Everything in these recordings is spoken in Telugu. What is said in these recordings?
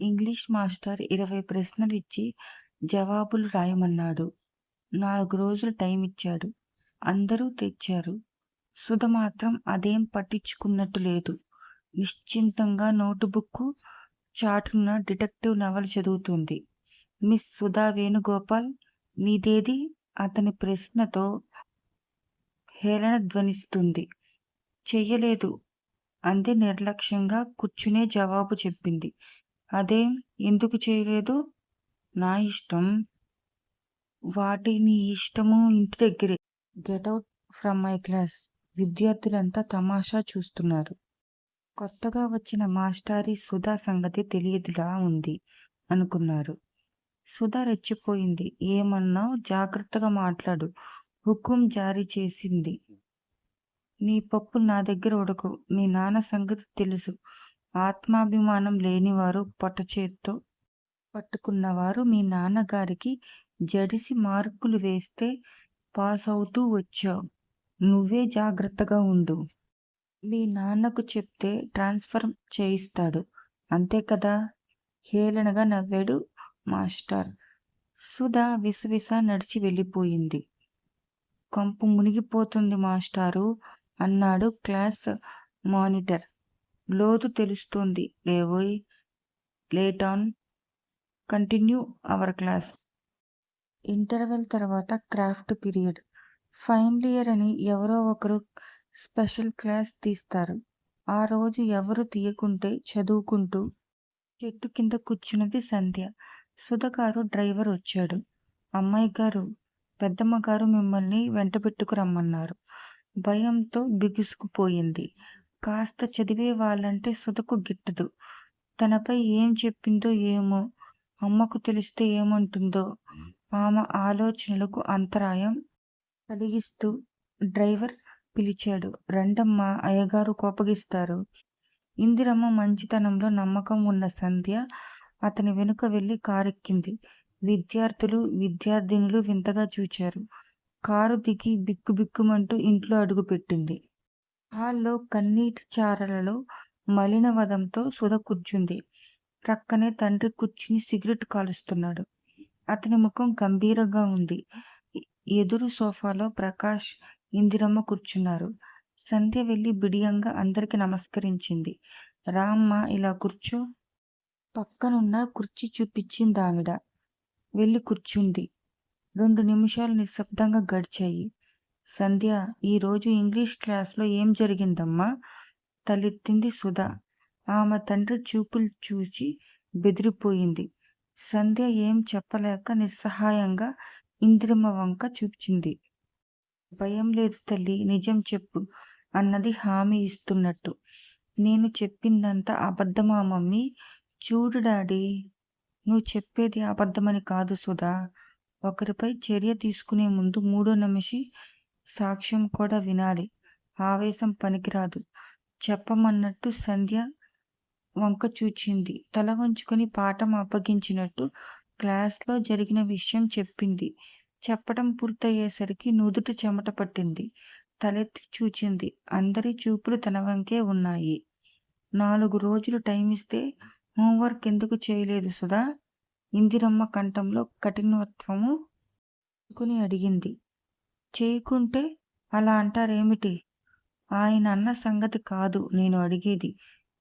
ఇంగ్లీష్ మాస్టర్ ఇరవై ప్రశ్నలు ఇచ్చి జవాబులు రాయమన్నాడు. నాలుగు రోజులు టైం ఇచ్చాడు అందరూ తెచ్చారు. సుధ మాత్రం అదేం పట్టించుకున్నట్టు లేదు. నిశ్చింతంగా నోటుబుక్కు చాటున డిటెక్టివ్ నవల చదువుతుంది. మిస్ సుధా వేణుగోపాల్ నీదేది? అతని ప్రశ్నతో హేళన ధ్వనిస్తుంది. చెయ్యలేదు అంది నిర్లక్ష్యంగా కూర్చునే జవాబు చెప్పింది. అదేం? ఎందుకు చేయలేదు? నా ఇష్టం. వాటిని ఇష్టము ఇంటి దగ్గరే. Get out from my class. విద్యార్థులంతా తమాషా చూస్తున్నారు. కొత్తగా వచ్చిన మాస్టారి సుధా సంగతి తెలియదులా ఉంది అనుకున్నారు. సుధా రెచ్చిపోయింది. ఏమన్నా జాగ్రత్తగా మాట్లాడు. హుకుం జారీ చేసింది. నీ పప్పు నా దగ్గర ఉడకు మీ నాన్న సంగతి తెలుసు. ఆత్మాభిమానం లేనివారు పొట్టచేత్తో పట్టుకున్నవారు మీ నాన్నగారికి జడిసి మార్కులు వేస్తే పాస్ అవుతూ వచ్చావు నువ్వే జాగ్రత్తగా ఉండు. మీ నాన్నకు చెప్తే ట్రాన్స్ఫర్ చేయిస్తాడు. అంతే కదా? హేళనగా నవ్వాడు మాస్టర్. సుధా విసవిస నడిచి వెళ్ళిపోయింది. కంపు మునిగిపోతుంది మాస్టారు అన్నాడు క్లాస్ మానిటర్. లోతు తెలుస్తుంది లేవోయ్. Late on. Continue our class. Interval తర్వాత క్రాఫ్ట్ పీరియడ్. ఫైనల్ ఇయర్ అని ఎవరో ఒకరు స్పెషల్ క్లాస్ తీస్తారు. ఆ రోజు ఎవరు తీయకుంటే చదువుకుంటూ చెట్టు కింద కూర్చున్నది సంధ్య. సుధగారు డ్రైవర్ వచ్చాడు. అమ్మాయి గారు పెద్దమ్మగారు మిమ్మల్ని వెంట పెట్టుకురమ్మన్నారు భయంతో బిగుసుకుపోయింది. కాస్త చదివే వాళ్ళంటే సుతకు గిట్టదు. తనపై ఏం చెప్పిందో ఏమో! అమ్మకు తెలిస్తే ఏమంటుందో! ఆమె ఆలోచనలకు అంతరాయం కలిగిస్తూ డ్రైవర్ పిలిచాడు. రండమ్మ అయ్యగారు కోపగిస్తారు. ఇందిరమ్మ మంచితనంలో నమ్మకం ఉన్న సంధ్య అతని వెనుక వెళ్ళి కారెక్కింది. విద్యార్థులు, విద్యార్థినులు వింతగా చూచారు. కారు దిగి బిక్కు బిక్కుమంటూ ఇంట్లో అడుగుపెట్టింది. హాల్లో కన్నీటి చారలలో మలినవదంతో సుధ కూర్చుంది. ప్రక్కనే తండ్రి కూర్చుని సిగరెట్ కాలుస్తున్నాడు. అతని ముఖం గంభీరంగా ఉంది. ఎదురు సోఫాలో ప్రకాష్, ఇందిరమ్మ కూర్చున్నారు. సంధ్య వెళ్ళి బిడియంగా అందరికి నమస్కరించింది. రా ఇలా కూర్చో. పక్కనున్న కుర్చీ చూపించింది ఆవిడ వెళ్ళి కూర్చుంది. రెండు నిమిషాలు నిశ్శబ్దంగా గడిచాయి. సంధ్య ఈరోజు ఇంగ్లీష్ క్లాస్లో ఏం జరిగిందమ్మా? తలెత్తింది సుధా ఆమె తండ్రి చూపులు చూసి బెదిరిపోయింది. సంధ్య ఏం చెప్పలేక నిస్సహాయంగా ఇందిరమ్మ వంక చూపించింది భయం లేదు తల్లి నిజం చెప్పు అన్నది హామీ ఇస్తున్నట్టు. నేను చెప్పిందంతా అబద్ధమా మమ్మీ? చూడు డాడీ! నువ్వు చెప్పేది అబద్ధమని కాదు సుధా! ఒకరిపై చర్య తీసుకునే ముందు మూడో నిమిషి సాక్ష్యం కూడా వినాలి. ఆవేశం పనికిరాదు. చెప్పమన్నట్టు సంధ్య వంక చూచింది. తల వంచుకొని పాఠం అప్పగించినట్టు క్లాస్లో జరిగిన విషయం చెప్పింది. చెప్పడం పూర్తయ్యేసరికి నుదుట చెమట పట్టింది. తలెత్తి చూచింది. అందరి చూపులు తన వంకే ఉన్నాయి. నాలుగు రోజులు టైమిస్తే హోంవర్క్ ఎందుకు చేయలేదు సుధా? ఇందిరమ్మ కంఠంలో కఠినత్వము కొని అడిగింది. చేయకుంటే అలా అంటారేమిటి? ఆయన అన్న సంగతి కాదు నేను అడిగేది.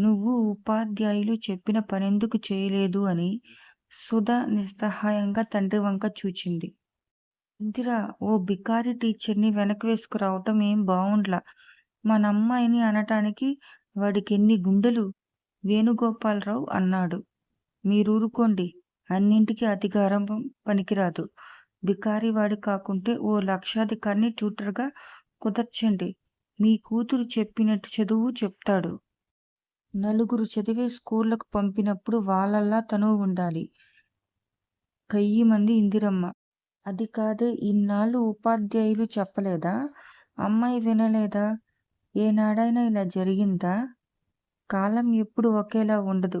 నువ్వు ఉపాధ్యాయులు చెప్పిన పనెందుకు చేయలేదు అని సుధ నిస్సహాయంగా తండ్రి వంక చూచింది. ఇందిరా ఓ బికారి టీచర్ని వెనక్కి వేసుకురావటం ఏం బావుండ్లా. మనమ్మాయిని అనటానికి వాడికెన్ని గుండెలు? వేణుగోపాలరావు అన్నాడు. మీరూరుకోండి. అన్నింటికీ అతిగారాబం పనికిరాదు. బికారివాడి కాకుంటే ఓ లక్షాధికారిని ట్యూటర్గా కుదర్చండి. మీ కూతురు చెప్పినట్టు చదువు చెప్తాడు. నలుగురు చదివే స్కూళ్ళకు పంపినప్పుడు వాళ్ళలా తను ఉండాలి. కయ్యి మంది ఇందిరమ్మ. అది కాదే ఇన్నాళ్ళు ఉపాధ్యాయులు చెప్పలేదా? అమ్మాయి వినలేదా? ఏనాడైనా ఇలా జరిగిందా? కాలం ఎప్పుడు ఒకేలా ఉండదు.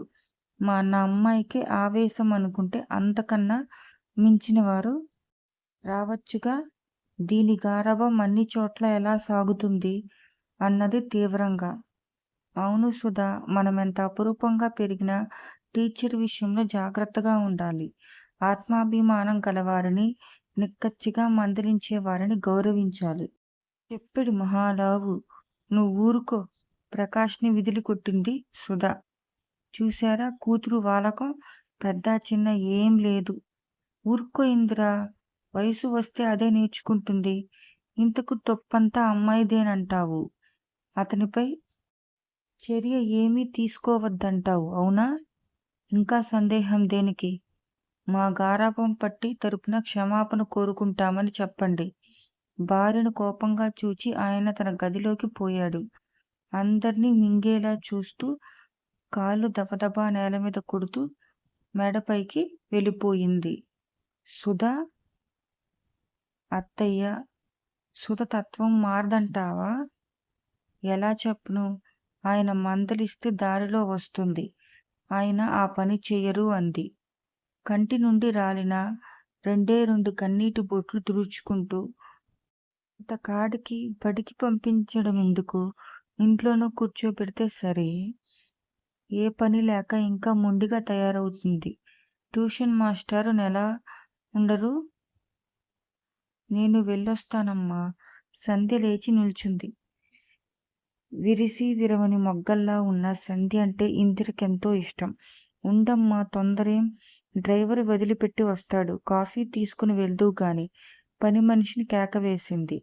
మా నా అమ్మాయికి ఆవేశం అనుకుంటే అంతకన్నా మించినవారు రావచ్చుగా? దీని గారవం అన్ని చోట్ల ఎలా సాగుతుంది? అన్నది తీవ్రంగా. అవును సుధా! మనమెంత అపురూపంగా పెరిగినా టీచర్ విషయంలో జాగ్రత్తగా ఉండాలి. ఆత్మాభిమానం గలవారిని, నిక్కచ్చిగా మందలించే వారిని గౌరవించాలి. చెప్పిడు మహాలావు నువ్వూరుకో ప్రకాష్ని విదిలికొట్టింది సుధా చూశారా కూతురు వాలకం పెద్ద చిన్న ఏం లేదు. ఊరుకో ఇందిరా వయసు వస్తే అదే నేర్చుకుంటుంది. ఇంతకు తప్పంతా అమ్మాయిదేనంటావు. అతనిపై చర్య ఏమీ తీసుకోవద్దంటావు అవునా? ఇంకా సందేహం దేనికి? మా గారాపం పట్టి తరపున క్షమాపణ కోరుకుంటామని చెప్పండి. భార్యను కోపంగా చూచి ఆయన తన గదిలోకి పోయాడు. అందరినీ మింగేలా చూస్తూ కాళ్ళు దబదబా నేల మీద కొడుతూ మెడపైకి వెళ్ళిపోయింది. సుధా! అత్తయ్య సుతతత్వం మారదంటావా? ఎలా చెప్పును? ఆయన మందలిస్తే దారిలో వస్తుంది. ఆయన ఆ పని చెయ్యరు అంది. కంటి నుండి రాలిన రెండే రెండు కన్నీటి బొట్లు తుడుచుకుంటూ అంతకాడికి బడికి పంపించడమెందుకు? ఇంట్లోనూ కూర్చోబెడితే సరే ఏ పని లేక ఇంకా మొండిగా తయారవుతుంది. ట్యూషన్ మాస్టర్ నెల ఉండరు. నేను వెళ్ళొస్తానమ్మా. సంధ్య లేచి నిల్చుంది. విరిసి విరవని మొగ్గల్లా ఉన్న సంధ్య అంటే ఇందిరకెంతో ఇష్టం. ఉండమ్మా తొందరేం? డ్రైవర్ వదిలిపెట్టి వస్తాడు. కాఫీ తీసుకుని వెళ్దువుగాని పనిమనిషిని కేకవేసింది.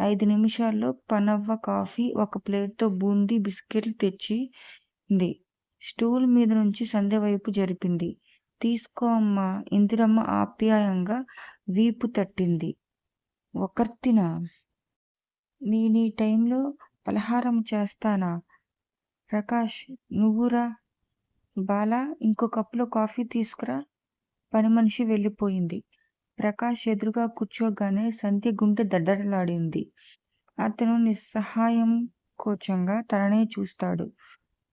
ఐదు నిమిషాల్లో పనవ్వ కాఫీ, ఒక ప్లేట్తో బూందీ, బిస్కెట్లు తెచ్చింది. స్టూల్ మీద నుంచి సంధ్య వైపు జరిపింది. తీసుకో అమ్మా ఇందిరమ్మ ఆప్యాయంగా వీపు తట్టింది. ఒకర్తినా? నేనీ టైంలో పలహారం చేస్తానా? ప్రకాష్ నువ్వురా. బాలా ఇంకో కప్పులో కాఫీ తీసుకురా. పని మనిషి వెళ్ళిపోయింది. ప్రకాష్ ఎదురుగా కూర్చోగానే సంధ్య గుండె దడదడలాడింది. అతను నిస్సహాయం కోచంగా తననే చూస్తాడు.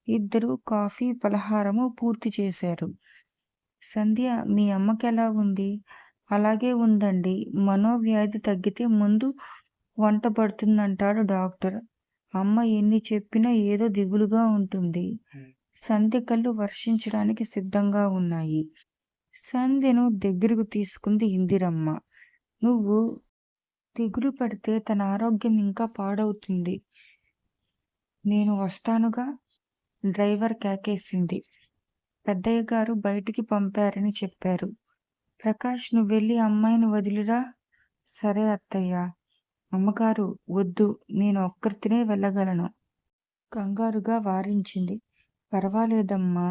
ఇద్దరు కాఫీ, పలహారము పూర్తి చేశారు. సంధ్య మీ అమ్మకెలా ఉంది? అలాగే ఉందండీ. మనోవ్యాధి తగ్గితే ముందు వంటబడుతుందంటాడు డాక్టర్. అమ్మ ఎన్ని చెప్పినా ఏదో దిగులుగా ఉంటుంది. సంధ్య కళ్ళు వర్షించడానికి సిద్ధంగా ఉన్నాయి. సంధ్యను దగ్గరకు తీసుకుంది ఇందిరమ్మ. నువ్వు దిగులు పడితే తన ఆరోగ్యం ఇంకా పాడవుతుంది. నేను వస్తానుగా డ్రైవర్ కేకేసింది. పెద్దయ్యగారు బయటికి పంపారని చెప్పారు. ప్రకాష్ నువ్వెళ్ళి అమ్మాయిని వదిలిరా. సరే అత్తయ్య అమ్మగారు వద్దు. నేను ఒక్కర్తినే వెళ్ళగలను. కంగారుగా వారించింది. పర్వాలేదమ్మా.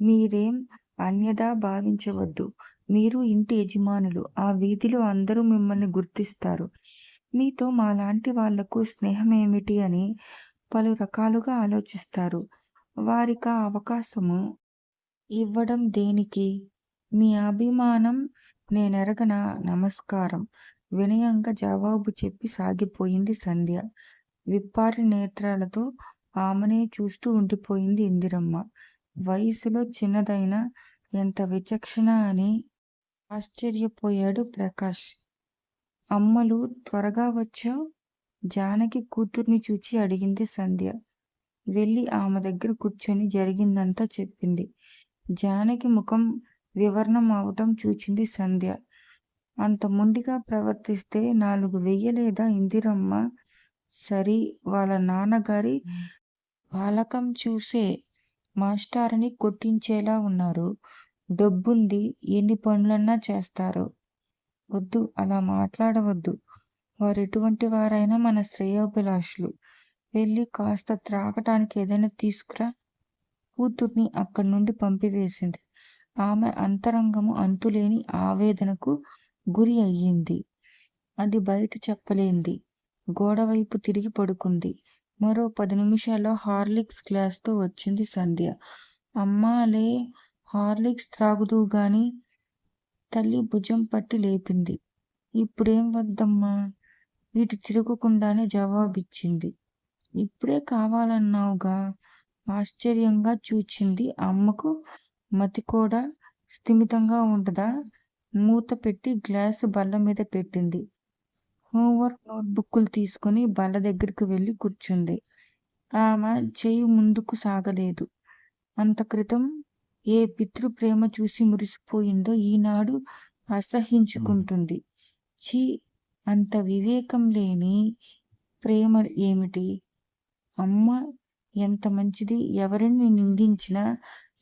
మీరేం అన్యదా భావించవద్దు. మీరు ఇంటి యజమానులు. ఆ వీధిలో అందరూ మిమ్మల్ని గుర్తిస్తారు. మీతో మాలాంటి వాళ్ళకు స్నేహమేమిటి అని పలు రకాలుగా ఆలోచిస్తారు. వారికి ఆ అవకాశము ఇవ్వడం దేనికి? మీ అభిమానం నేనెరగన నమస్కారం వినయంగా జవాబు చెప్పి సాగిపోయింది సంధ్య. విప్పారి నేత్రాలతో ఆమెనే చూస్తూ ఉండిపోయింది ఇందిరమ్మ. వయసులో చిన్నదైన ఎంత విచక్షణ అని ఆశ్చర్యపోయాడు ప్రకాష్. అమ్మలు త్వరగా వచ్చా జానకి కూతుర్ని చూచి అడిగింది సంధ్య. వెళ్ళి ఆమె దగ్గర కూర్చొని జరిగిందంతా చెప్పింది. జానకి ముఖం వివరణం అవటం చూచింది సంధ్య. అంత మొండిగా ప్రవర్తిస్తే నాలుగు వెయ్యలేదా ఇందిరమ్మ? సరి వాళ్ళ నాన్నగారి వాలకం చూసే మాస్టారుని కొట్టించేలా ఉన్నారు. డబ్బుంది. ఎన్ని పనులన్నా చేస్తారు. వద్దు అలా మాట్లాడవద్దు. వారు ఎటువంటి వారైనా మన శ్రేయోభిలాషులు. వెళ్ళి కాస్త త్రాగటానికి ఏదైనా తీసుకురా. కూతుర్ని అక్కడి నుండి పంపివేసింది. ఆమె అంతరంగము అంతులేని ఆవేదనకు గురి అయ్యింది. అది బయట చెప్పలేంది. గోడవైపు తిరిగి పడుకుంది. మరో పది నిమిషాల్లో హార్లిక్స్ గ్లాస్తో వచ్చింది సంధ్య. అమ్మాలే హార్లిక్స్ త్రాగుదు గాని తల్లి భుజం పట్టి లేపింది. ఇప్పుడేం వద్దమ్మా. వీటి తిరగకుండానే జవాబిచ్చింది. ఇప్పుడే కావాలన్నావుగా. ఆశ్చర్యంగా చూచింది అమ్మకు మతి కూడా స్థిమితంగా ఉండదా? మూత పెట్టి గ్లాసు బల్లమీద పెట్టింది. హోంవర్క్ నోట్బుక్కులు తీసుకుని బల్ల దగ్గరికి వెళ్ళి కూర్చుంది. ఆమె చెయ్యి ముందుకు సాగలేదు. అంత క్రితం ఏ పితృ ప్రేమ చూసి మురిసిపోయిందో ఈనాడు అసహించుకుంటుంది. ఛీ! అంత వివేకం లేని ప్రేమ ఏమిటి? అమ్మ ఎంత మంచిది. ఎవరిని నిందించినా